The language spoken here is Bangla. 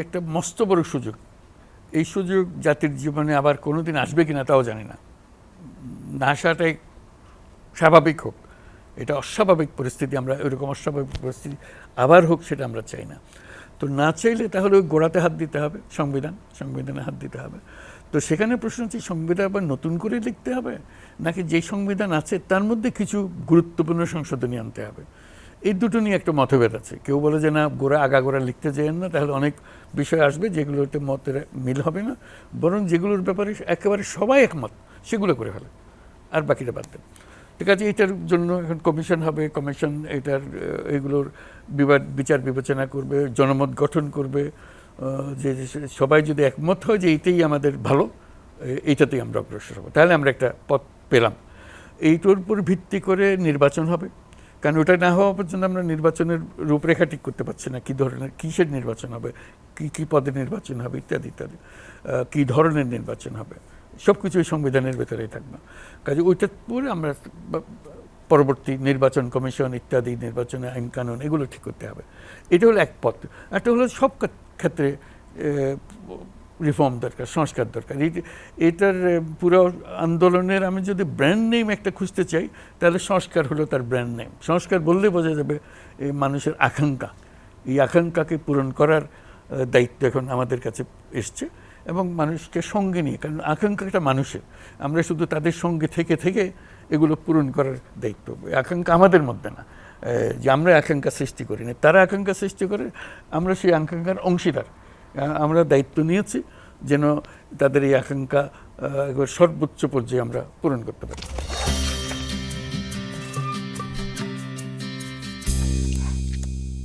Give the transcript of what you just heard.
একটা মস্ত বড় সুযোগ। এই সুযোগ জাতির জীবনে আবার কোনোদিন আসবে কিনা তাও জানি না। না আসাটাই স্বাভাবিক হোক। এটা অস্বাভাবিক পরিস্থিতি, আমরা এরকম অস্বাভাবিক পরিস্থিতি আবার হোক সেটা আমরা চাই না। তো না চাইলে তাহলে ওই গোড়াতে হাত দিতে হবে, সংবিধান, সংবিধানে হাত দিতে হবে। তো সেখানে প্রশ্ন হচ্ছে, সংবিধান আবার নতুন করে লিখতে হবে? নাকি যে সংবিধান আছে তার মধ্যে কিছু গুরুত্বপূর্ণ সংশোধনী আনতে হবে? এই দুটো নিয়ে একটা মতভেদ আছে। কেউ বলে যে, না গোড়া আগা গোড়া লিখতে চাইেন না। তাহলে অনেক বিষয় আসবে যেগুলোতে মতের মিল হবে না। বরং যেগুলোর ব্যাপারে একেবারে সবাই একমত, সেগুলো করে ফেলে। আর বাকিটা বাদ দেন। ঠিক আছে এটার জন্য এখন কমিশন হবে। কমিশন এটার এগুলোর বিবাদ বিচার বিবেচনা করবে, জনমত গঠন করবে। যে সবাই যদি একমত হয় যে, এইটাই আমাদের ভালো এইটাতেই আমরা অগ্রসর হব। তাহলে আমরা একটা পথ পেলাম। এইটার উপর ভিত্তি করে নির্বাচন হবে। কারণ ওটা না হওয়া পর্যন্ত আমরা নির্বাচনের রূপরেখা ঠিক করতে পারছি না, কী ধরনের, কিসের নির্বাচন হবে, কী কী পদে নির্বাচন হবে, ইত্যাদি ইত্যাদি কী ধরনের নির্বাচন হবে সব কিছুই সংবিধানের ভেতরেই থাকবে। কাজে ওইটার পরে আমরা পরবর্তী নির্বাচন কমিশন ইত্যাদি, নির্বাচনে আইন কানুন এগুলো ঠিক করতে হবে। এটা হলো এক পথ। একটা হলো সব ক্ষেত্রে রিফর্ম দরকার, সংস্কার দরকার। এই- এটার পুরো আন্দোলনের আমি যদি ব্র্যান্ড নেম একটা খুঁজতে চাই, তাহলে সংস্কার হলো তার ব্র্যান্ড নেম সংস্কার বললে বোঝা যাবে এই মানুষের আকাঙ্ক্ষা। এই আকাঙ্ক্ষাকে পূরণ করার দায়িত্ব এখন আমাদের কাছে এসছে এবং মানুষকে সঙ্গে নিয়ে, কারণ আকাঙ্ক্ষাটা মানুষের। আমরা শুধু তাদের সঙ্গে থেকে থেকে এগুলো পূরণ করার দায়িত্ব। আকাঙ্ক্ষা আমাদের মধ্যে না। যে আমরা আকাঙ্ক্ষা সৃষ্টি করি না, তারা আকাঙ্ক্ষা সৃষ্টি করে, আমরা সেই আকাঙ্ক্ষার অংশীদার। আমরা দায়িত্ব নিয়েছি যেন তাদের এই আকাঙ্ক্ষা সর্বোচ্চ পর্যায়ে আমরা পূরণ করতে পারি।